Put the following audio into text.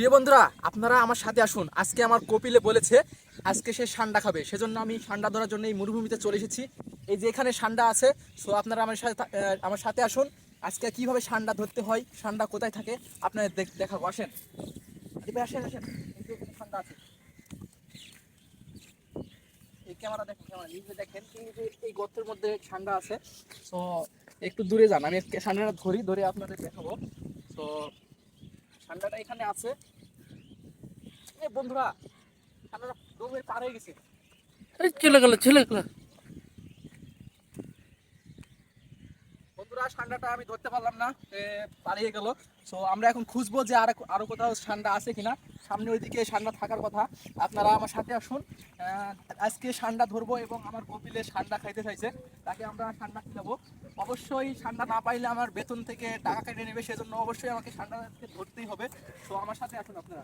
প্রিয় বন্ধুরা, আপনারা আমার সাথে আসুন। আজকে আমার কপিলে বলেছে, আজকে সে সান্ডা খাবে। সেজন্য আমি সান্ডা ধরার জন্য এই মরুভূমিতে চলে এসেছি। এই যে এখানে সান্ডা আছে সো আপনারা আমার সাথে আমার সাথে আসুন। আজকে কীভাবে সান্ডা ধরতে হয়, সান্ডা কোথায় থাকে, আপনারা দেখ- দেখাবো। আসেন। আসেন আসেন। সান্ডা আছে। ক্যামেরা দেখেন, ক্যামেরা নিজে দেখেন, এই গর্তের মধ্যে ঠান্ডা আছে। সো একটু দূরে যান, আমি ঠান্ডাটা ধরি, ধরে আপনাদের দেখাবো। তো ঠান্ডাটা এখানে আছে। এ বন্ধুরা ঠান্ডাটা পার হয়ে গেছে। চলে গেল চলে গেল। বন্ধুরা ঠান্ডাটা আমি ধরতে পারলাম না পালিয়ে গেল। সো আমরা এখন খুঁজবো যে আর আরও কোথাও ঠান্ডা আছে কিনা। সামনে ওইদিকে ঠান্ডা থাকার কথা। আপনারা আমার সাথে আসুন। আজকে ঠান্ডা ধরবো এবং আমার কপিলে ঠান্ডা খাইতে চাইছে। তাকে আমরা ঠান্ডা দেবো অবশ্যই ঠান্ডা না পাইলে আমার বেতন থেকে টাকা কেটে নেবে সেজন্য অবশ্যই আমাকে ঠান্ডা ধরতেই হবে। তো আমার সাথে আসুন আপনারা